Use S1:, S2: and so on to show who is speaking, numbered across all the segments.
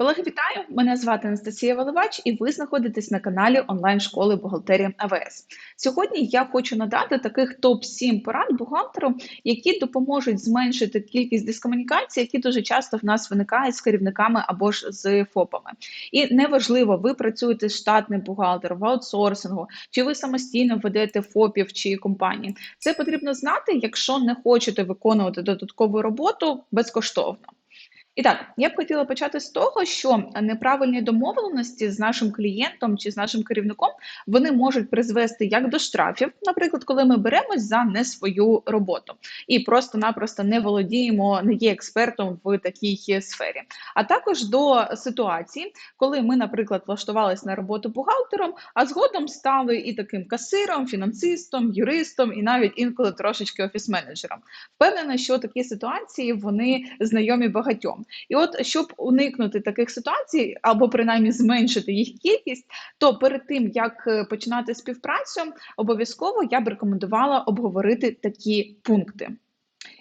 S1: Колеги, вітаю! Мене звати Анастасія Валивач, і ви знаходитесь на каналі онлайн-школи бухгалтерія АВС. Сьогодні я хочу надати таких топ-7 порад бухгалтеру, які допоможуть зменшити кількість дискомунікацій, які дуже часто в нас виникають з керівниками або ж з ФОПами. І неважливо, ви працюєте з штатним бухгалтером, в аутсорсингу, чи ви самостійно ведете ФОПів чи компанії. Це потрібно знати, якщо не хочете виконувати додаткову роботу безкоштовно. І так, я б хотіла почати з того, що неправильні домовленості з нашим клієнтом чи з нашим керівником вони можуть призвести як до штрафів, наприклад, коли ми беремось за не свою роботу і просто-напросто не володіємо, не є експертом в такій сфері, а також до ситуації, коли ми, наприклад, влаштувалися на роботу бухгалтером, а згодом стали і таким касиром, фінансистом, юристом, і навіть інколи трошечки офіс-менеджером. Впевнена, що такі ситуації вони знайомі багатьом. І от щоб уникнути таких ситуацій, або принаймні зменшити їх кількість, то перед тим як е, починати співпрацю, обов'язково я б рекомендувала обговорити такі пункти.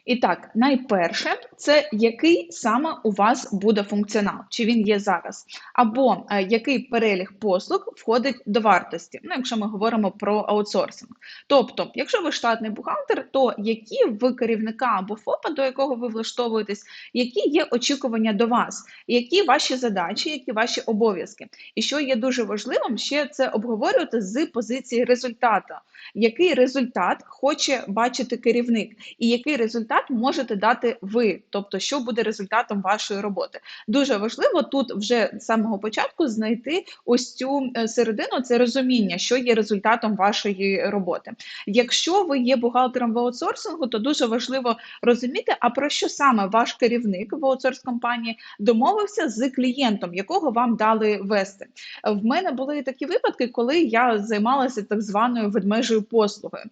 S1: І так, найперше, це який саме у вас буде функціонал, чи він є зараз, або е, який перелік послуг входить до вартості, ну, якщо ми говоримо про аутсорсинг. Тобто, якщо ви штатний бухгалтер, то які в керівника або ФОПа, до якого ви влаштовуєтесь, які є очікування до вас, які ваші задачі, які ваші обов'язки. І що є дуже важливим, ще це обговорювати з позиції результату, який результат хоче бачити керівник, і який результат результат можете дати ви, тобто, що буде результатом вашої роботи. Дуже важливо тут вже з самого початку знайти ось цю е, середину, це розуміння, що є результатом вашої роботи. Якщо ви є бухгалтером в аутсорсингу, то дуже важливо розуміти, а про що саме ваш керівник в аутсорс компанії домовився з клієнтом, якого вам дали вести. В мене були такі випадки, коли я займалася так званою ведмежою послугою.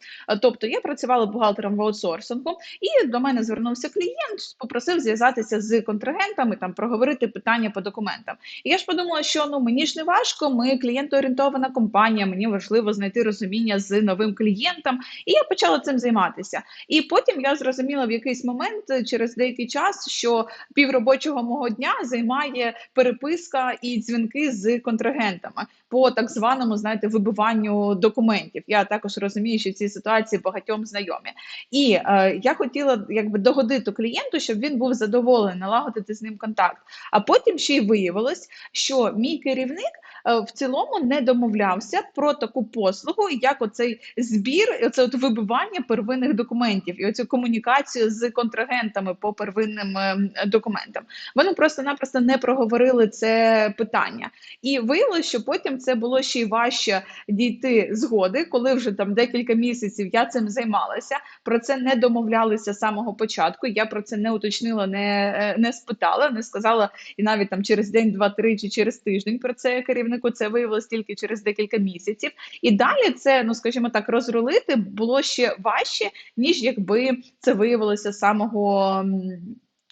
S1: Тобто я працювала бухгалтером в аутсорсингу і до мене звернувся клієнт, попросив зв'язатися з контрагентами, там проговорити питання по документам. І я ж подумала, що ну мені ж не важко, ми клієнтоорієнтована компанія, мені важливо знайти розуміння з новим клієнтом. І я почала цим займатися. І потім я зрозуміла в якийсь момент через деякий час, що півробочого мого дня займає переписка і дзвінки з контрагентами по так званому, знаєте, вибиванню документів. Я також розумію, що ці ситуації багатьом знайомі. І е, я хотіла якби догодити клієнту, щоб він був задоволений налагодити з ним контакт. А потім ще й виявилось, що мій керівник. Е, в цілому не домовлявся про таку послугу, як оцей збір, оце от вибивання первинних документів і оцю комунікацію з контрагентами по первинним ем, документам. Вони просто-напросто не проговорили це питання, і виявилося, що потім це було ще й важче дійти згоди, коли вже там декілька місяців я цим займалася. Про це не домовлялися з самого початку. Я про це не уточнила, не е, не спитала, не сказала і навіть там через день, два-три чи через тиждень про це керівнику це виявилось тільки через декілька місяців, і далі це, ну скажімо так, розрулити було ще важче, ніж якби це виявилося з самого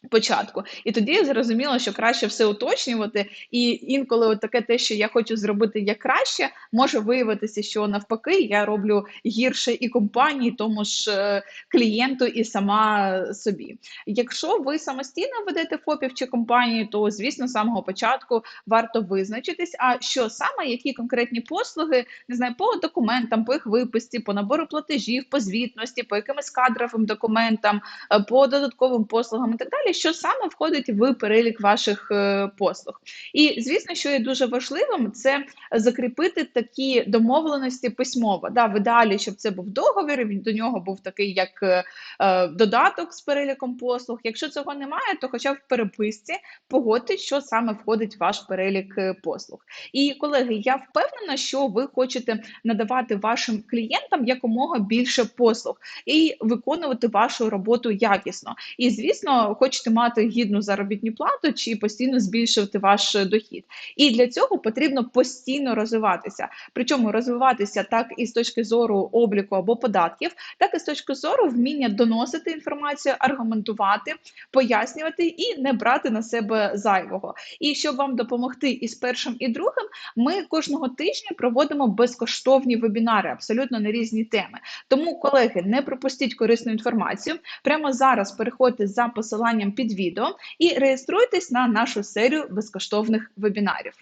S1: початку. І тоді я зрозуміла, що краще все уточнювати, і інколи от таке те, що я хочу зробити як краще, може виявитися, що навпаки я роблю гірше і компанії, тому ж е, клієнту і сама собі. Якщо ви самостійно ведете ФОПів чи компанії, то звісно, з самого початку варто визначитись, а що саме, які конкретні послуги, не знаю, по документам, по їх виписці, по набору платежів, по звітності, по якимось кадровим документам, е, по додатковим послугам і так далі що саме входить в перелік ваших е, послуг. І звісно, що є дуже важливим, це закріпити такі домовленості письмово. Да, В ідеалі, щоб це був договір, він до нього був такий, як е, е, додаток з переліком послуг. Якщо цього немає, то хоча б в переписці погодьте, що саме входить в ваш перелік послуг. І колеги, я впевнена, що ви хочете надавати вашим клієнтам якомога більше послуг і виконувати вашу роботу якісно. І звісно, хочете хочете мати гідну заробітну плату чи постійно збільшувати ваш дохід. І для цього потрібно постійно розвиватися. Причому розвиватися так і з точки зору обліку або податків, так і з точки зору вміння доносити інформацію, аргументувати, пояснювати і не брати на себе зайвого. І щоб вам допомогти із першим і другим, ми кожного тижня проводимо безкоштовні вебінари, абсолютно на різні теми. Тому, колеги, не пропустіть корисну інформацію. Прямо зараз переходьте за посиланням під відео і реєструйтесь на нашу серію безкоштовних вебінарів.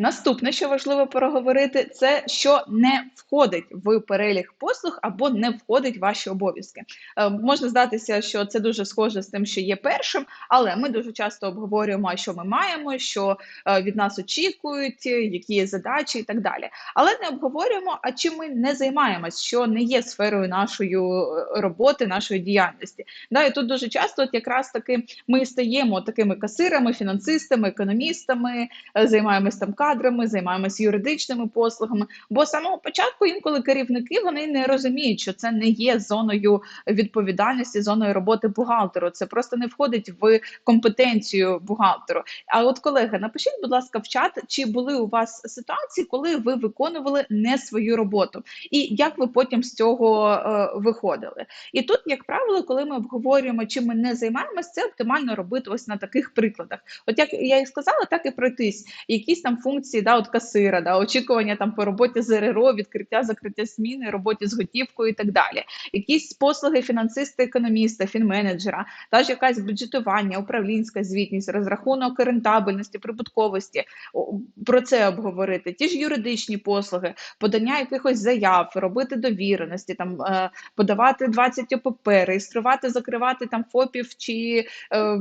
S1: Наступне, що важливо проговорити, це що не входить в перелік послуг або не входить в ваші обов'язки. Е, можна здатися, що це дуже схоже з тим, що є першим, але ми дуже часто обговорюємо, що ми маємо, що е, від нас очікують, які є задачі і так далі. Але не обговорюємо, а чим ми не займаємось, що не є сферою нашої е, роботи, нашої діяльності. Да, І тут дуже часто, от якраз таки, ми стаємо такими касирами, фінансистами, економістами, е, займаємось там кадрами, займаємося юридичними послугами. Бо з самого початку інколи керівники вони не розуміють, що це не є зоною відповідальності, зоною роботи бухгалтеру. Це просто не входить в компетенцію бухгалтеру. А от колеги, напишіть, будь ласка, в чат, чи були у вас ситуації, коли ви виконували не свою роботу, і як ви потім з цього е, виходили? І тут, як правило, коли ми обговорюємо, чим ми не займаємося, це оптимально робити ось на таких прикладах. От як я і сказала, так і пройтись. Якісь там функції да, от касира, да, очікування там по роботі з РРО, відкриття, закриття зміни, роботі з готівкою і так далі. Якісь послуги фінансиста, економіста, фінменеджера, та ж якась бюджетування, управлінська звітність, розрахунок рентабельності, прибутковості. Про це обговорити. Ті ж юридичні послуги, подання якихось заяв, робити довіреності, там е, подавати 20 ОПП, реєструвати, закривати там ФОПів чи е,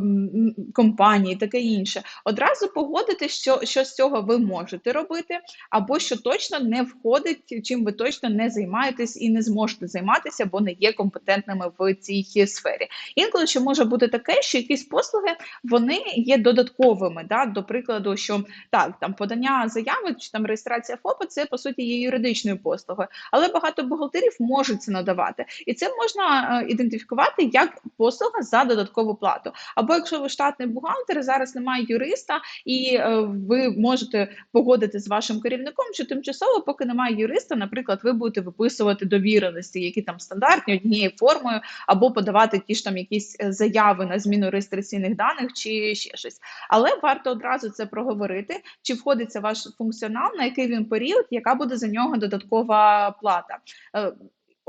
S1: компанії, таке інше. Одразу погодити, що, що з цього ви можете робити, або що точно не входить, чим ви точно не займаєтесь і не зможете займатися, бо не є компетентними в цій сфері. Інколи ще може бути таке, що якісь послуги вони є додатковими. Да? До прикладу, що так, там подання заяви чи там реєстрація ФОПа, це по суті є юридичною послугою, але багато бухгалтерів можуть це надавати, і це можна е, ідентифікувати як послуга за додаткову плату. Або якщо ви штатний бухгалтер, зараз немає юриста, і е, ви можете погодити з вашим керівником, що тимчасово, поки немає юриста, наприклад, ви будете виписувати довіреності, які там стандартні однією формою, або подавати ті ж там якісь е, заяви на зміну реєстраційних даних чи ще щось. Але варто одразу це проговорити, чи входиться ваш функціонал, на який він період, яка буде за нього додаткова плата.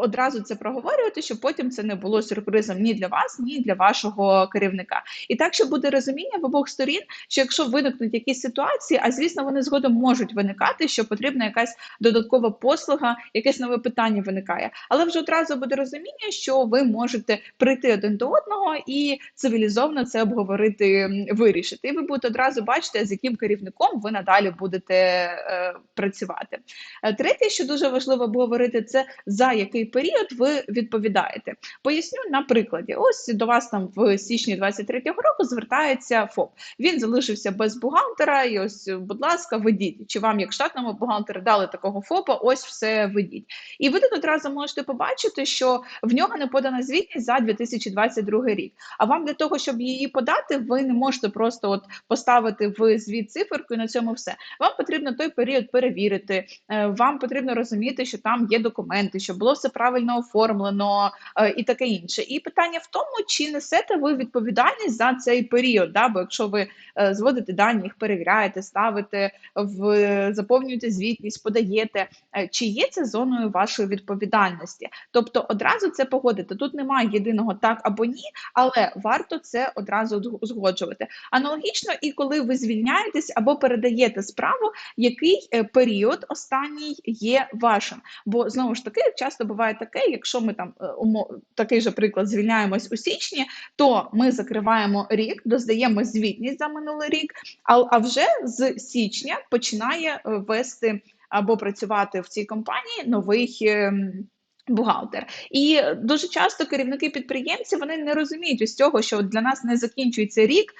S1: Одразу це проговорювати, щоб потім це не було сюрпризом ні для вас, ні для вашого керівника. І так, щоб буде розуміння в обох сторін, що якщо виникнуть якісь ситуації, а звісно, вони згодом можуть виникати, що потрібна якась додаткова послуга, якесь нове питання виникає. Але вже одразу буде розуміння, що ви можете прийти один до одного і цивілізовано це обговорити, вирішити. І ви будете одразу бачити, з яким керівником ви надалі будете е, працювати. Е, третє, що дуже важливо обговорити, це за який період ви відповідаєте. Поясню на прикладі. Ось до вас там в січні 23-го року звертається ФОП. Він залишився без бухгалтера, і ось, будь ласка, ведіть. Чи вам, як штатному бухгалтеру, дали такого ФОПа, ось все ведіть. І ви тут одразу можете побачити, що в нього не подана звітність за 2022 рік. А вам для того, щоб її подати, ви не можете просто от поставити в звіт циферку і на цьому все. Вам потрібно той період перевірити. Е, вам потрібно розуміти, що там є документи, щоб було все правильно оформлено е, і таке інше. І питання в тому, чи несете ви відповідальність за цей період. Да? Бо якщо ви е, зводите дані, їх перевіряєте, ставите, в заповнюєте звітність, подаєте, е, чи є це зоною вашої відповідальності? Тобто одразу це погодити. Тут немає єдиного так або ні, але варто це одразу узгоджувати. Аналогічно, і коли ви звільняєтесь або передаєте справу, який період останній є вашим. Бо знову ж таки часто буває буває таке, якщо ми там е, такий же приклад звільняємось у січні, то ми закриваємо рік, доздаємо звітність за минулий рік, а, а вже з січня починає е, вести або працювати в цій компанії новий. Бухгалтер. І дуже часто керівники підприємців вони не розуміють ось цього, що для нас не закінчується рік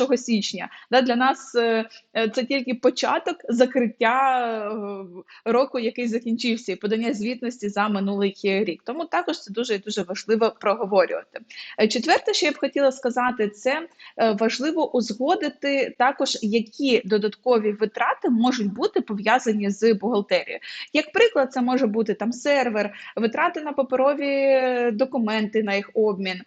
S1: 1 січня. Для нас е, е, це тільки початок закриття е, року, який закінчився, і подання звітності за минулий рік. Тому також це дуже дуже важливо проговорювати. Четверте, що я б хотіла сказати, це важливо узгодити також, які додаткові витрати можуть бути пов'язані з бухгалтерією. Як приклад, це може бути там сервер, витрати на паперові документи на їх обмін.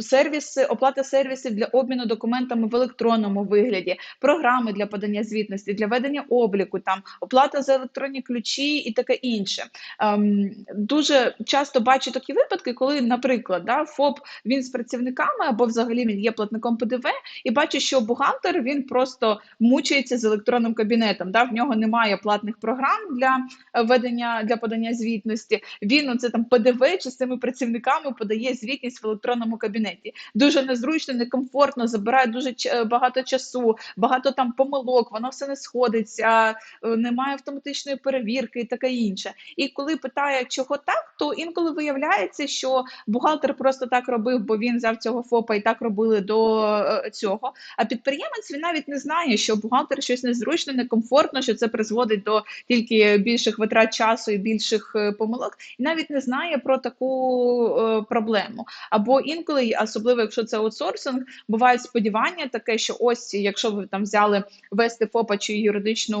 S1: Сервіси, оплата сервісів для обміну документами в електронному вигляді, програми для подання звітності, для ведення обліку, там оплата за електронні ключі і таке інше. Ем, Дуже часто бачу такі випадки, коли, наприклад, да, ФОП він з працівниками або взагалі він є платником ПДВ, і бачу, що бухгалтер він просто мучається з електронним кабінетом. Да, В нього немає платних програм для е, ведення для подання звітності. Він оце там ПДВ чи з цими працівниками подає звітність в електронному кабінеті. Дуже незручно, некомфортно, забирає дуже е, багато часу, багато там помилок, воно все не сходиться, е, немає автоматичної перевірки і таке інше. І коли питає, чого так, то інколи виявляється, що бухгалтер просто так робив, бо він взяв цього ФОПа і так робили до е, цього. А підприємець він навіть не знає, що бухгалтер щось незручно, некомфортно, що це призводить до тільки більших витрат часу і більших помилок, і навіть не знає про таку проблему. Або інколи, особливо якщо це аутсорсинг, бувають сподівання таке, що ось, якщо ви там взяли вести ФОПа чи юридичну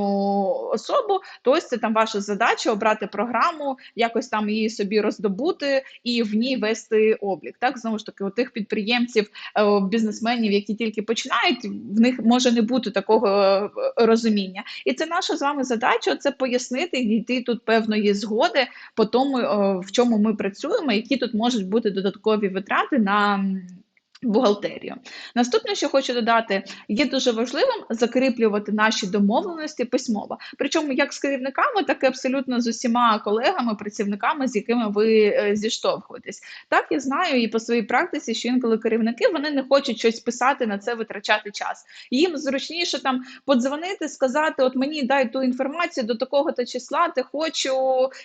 S1: особу, то ось це там ваша задача обрати програму, якось там її собі роздобути і в ній вести облік. Так знову ж таки, у тих підприємців, е, бізнесменів, які тільки починають, в них може не бути такого е, розуміння. І це наша з вами задача це пояснити і дійти тут певної згоди по тому, е, в чому ми працюємо, які тут можуть бути додаткові витрати на um, Бухгалтерію. Наступне, що хочу додати, є дуже важливим закріплювати наші домовленості письмово. Причому як з керівниками, так і абсолютно з усіма колегами, працівниками, з якими ви е, зіштовхуєтесь. Так я знаю і по своїй практиці, що інколи керівники вони не хочуть щось писати на це, витрачати час. Їм зручніше там подзвонити, сказати: От мені дай ту інформацію до такого то числа, ти хочу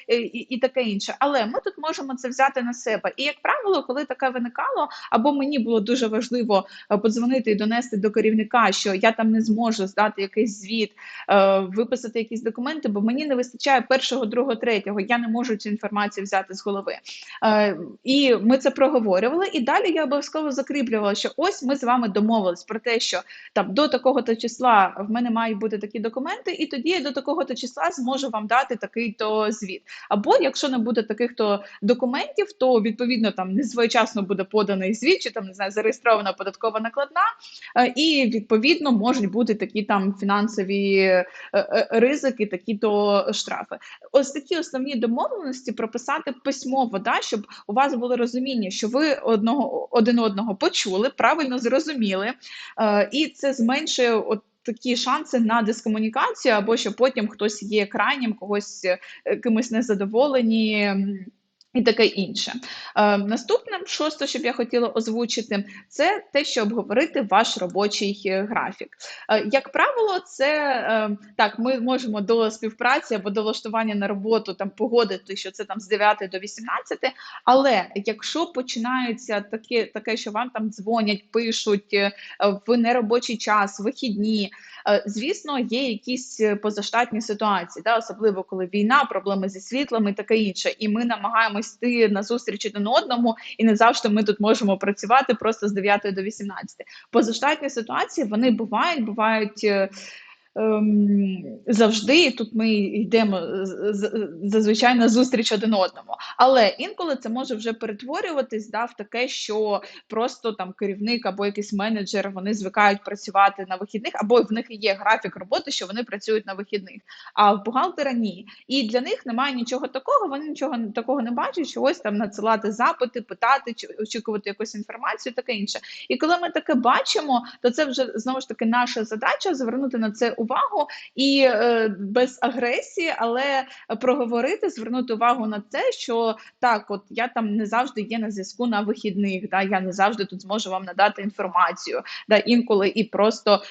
S1: і, і, і таке інше. Але ми тут можемо це взяти на себе. І як правило, коли таке виникало, або мені було дуже важливо е, подзвонити і донести до керівника, що я там не зможу здати якийсь звіт, е, виписати якісь документи, бо мені не вистачає першого, другого, третього. Я не можу цю інформацію взяти з голови. Е, і ми це проговорювали. І далі я обов'язково закріплювала, що ось ми з вами домовились про те, що там до такого-то числа в мене мають бути такі документи, і тоді я до такого-то числа зможу вам дати такий-то звіт. Або якщо не буде таких то документів, то відповідно там не своєчасно буде поданий звіт, чи там не знаю зареєстрована податкова накладна, е, і відповідно можуть бути такі там фінансові е, е, ризики, такі то штрафи. Ось такі основні домовленості прописати письмово, да, щоб у вас було розуміння, що ви одного один одного почули, правильно зрозуміли, і це зменшує от. Такі шанси на дискомунікацію, або що потім хтось є крайнім, когось кимось незадоволені. І таке інше. Е, Наступне, шосте, що б я хотіла озвучити, це те, що обговорити ваш робочий е, графік. Е, Як правило, це е, так, ми можемо до співпраці або до влаштування на роботу там погодити, що це там з 9 до 18, але якщо починаються таке, таке, що вам там дзвонять, пишуть е, в неробочий час, вихідні, звісно, є якісь позаштатні ситуації, да, особливо коли війна, проблеми зі світлом і таке інше, і ми намагаємось йти на зустріч один одному, і не завжди ми тут можемо працювати просто з 9 до 18. Позаштатні ситуації вони бувають, бувають. Ем, завжди, тут ми йдемо зазвичай на зустріч один одному. Але інколи це може вже перетворюватись да, в таке, що просто там керівник або якийсь менеджер вони звикають працювати на вихідних, або в них є графік роботи, що вони працюють на вихідних. А в бухгалтера ні. І для них немає нічого такого. Вони нічого такого не бачать, що ось там надсилати запити, питати, очікувати якусь інформацію, таке інше. І коли ми таке бачимо, то це вже знову ж таки наша задача звернути на це увагу і е, без агресії, але проговорити, звернути увагу на це, що так, от я там не завжди є на зв'язку на вихідних, да, я не завжди тут зможу вам надати інформацію. Да, Інколи і просто,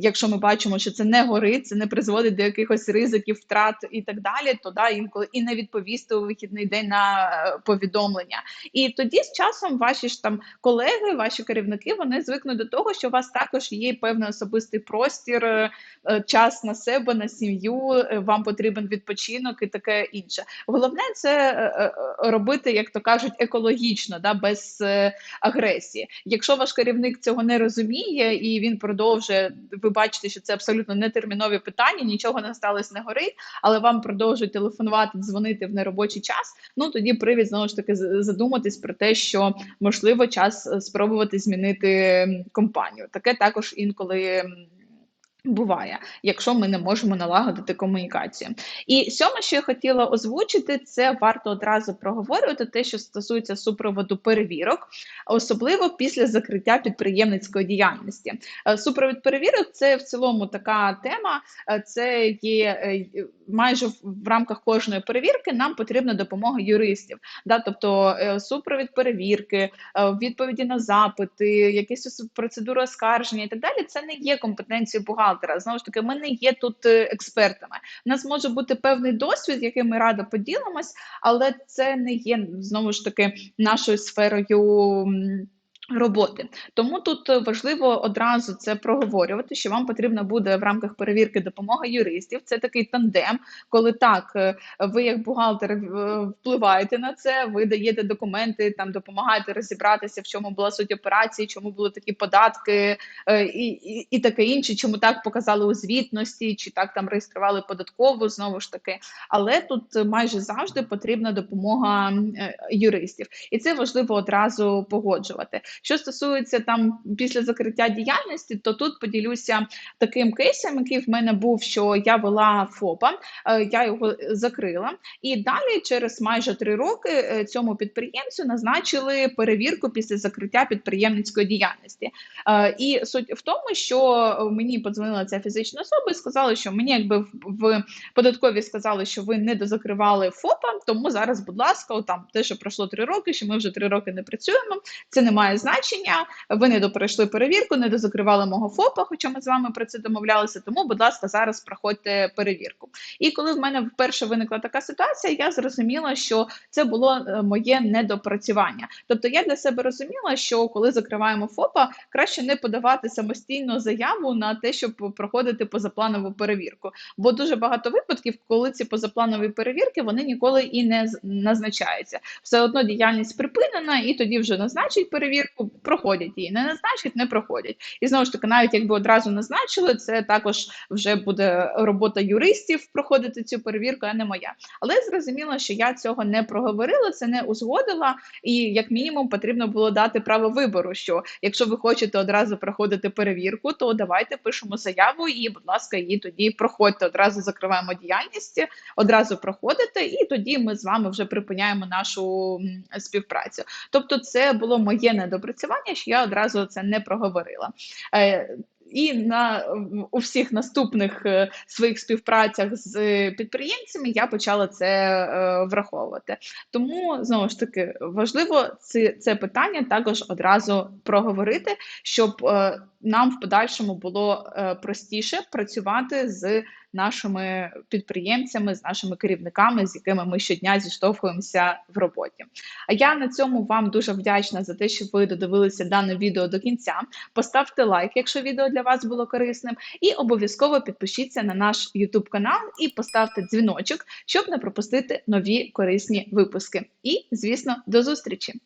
S1: якщо ми бачимо, що це не горить, це не призводить до якихось ризиків, втрат і так далі, то да, інколи і не відповісти у вихідний день на е, повідомлення. І тоді з часом ваші ж там колеги, ваші керівники, вони звикнуть до того, що у вас також є певний особистий простір. Е, час на себе, на сім'ю, е, вам потрібен відпочинок і таке інше. Головне це е, робити, як то кажуть, екологічно, да, без агресії. Якщо ваш керівник цього не розуміє і він продовжує, ви бачите, що це абсолютно нетермінові питання, нічого не сталося, не горить, але вам продовжують телефонувати, дзвонити в неробочий час. Ну тоді привід знову ж таки задуматись про те, що можливо час спробувати змінити компанію. Таке також інколи. Буває, якщо ми не можемо налагодити комунікацію. І сьоме, що я хотіла озвучити, це варто одразу проговорювати те, що стосується супроводу перевірок, особливо після закриття підприємницької діяльності. Е, Супровід перевірок це в цілому така тема. е, Це є е, майже в рамках кожної перевірки. Нам потрібна допомога юристів. Да? Тобто супровід перевірки, відповіді на запити, якісь процедури оскарження і так далі. Це не є компетенцією бухгалтера. Знову ж таки, ми не є тут е, експертами. У нас може бути певний досвід, яким ми радо поділимось, але це не є знову ж таки нашою сферою. Роботи тому тут е, важливо одразу це проговорювати, що вам потрібна буде в рамках перевірки допомога юристів. Це такий тандем, коли так е, ви, як бухгалтер, е, впливаєте на це, ви даєте документи, там допомагаєте розібратися, в чому була суть операції, чому були такі податки і, і, і таке інше, чому так показали у звітності, чи так там реєстрували податкову знову ж таки. Але тут майже завжди потрібна допомога юристів, і це важливо одразу погоджувати. Що стосується там після закриття діяльності, то тут поділюся таким кейсом, який в мене був, що я вела ФОПа, е, я його закрила, і далі, через майже три роки, е, цьому підприємцю назначили перевірку після закриття підприємницької діяльності. Е, І суть в тому, що мені подзвонила ця фізична особа і сказала, що мені якби в, в податкові сказали, що ви не дозакривали ФОПа, тому зараз, будь ласка, там те, що пройшло три роки, що ми вже три роки не працюємо. Це не має значення. Ви не допройшли перевірку, не дозакривали мого ФОПа, хоча ми з вами про це домовлялися. Тому, будь ласка, зараз проходьте перевірку. І коли в мене вперше виникла така ситуація, я зрозуміла, що це було е, моє недопрацювання. Тобто я для себе розуміла, що коли закриваємо ФОПа, краще не подавати самостійно заяву на те, щоб проходити позапланову перевірку. Бо дуже багато випадків, коли ці позапланові перевірки вони ніколи і не назначаються. Все одно діяльність припинена, і тоді вже назначать перевірку, проходять її. Не назначать, не проходять. І знову ж таки, навіть якби одразу назначили, це також вже буде робота юристів проходити цю перевірку, а не моя. Але я зрозуміла, що я цього не проговорила, це не узгодила, і як мінімум потрібно було дати право вибору. Що якщо ви хочете одразу проходити перевірку, то давайте пишемо заяву, і, будь ласка, її тоді проходьте. Одразу закриваємо діяльність, одразу проходите, і тоді ми з вами вже припиняємо нашу співпрацю. Тобто, це було моє недопрацювання, що я одразу це не проговорила. Е, і на у всіх наступних е, своїх співпрацях з е, підприємцями я почала це е, враховувати. Тому знову ж таки важливо це, це питання також одразу проговорити, щоб е, нам в подальшому було е, простіше працювати з нашими підприємцями, з нашими керівниками, з якими ми щодня зіштовхуємося в роботі. А я на цьому вам дуже вдячна за те, що ви додивилися дане відео до кінця. Поставте лайк, якщо відео для вас було корисним, і обов'язково підпишіться на наш YouTube канал і поставте дзвіночок, щоб не пропустити нові корисні випуски. І, звісно, до зустрічі!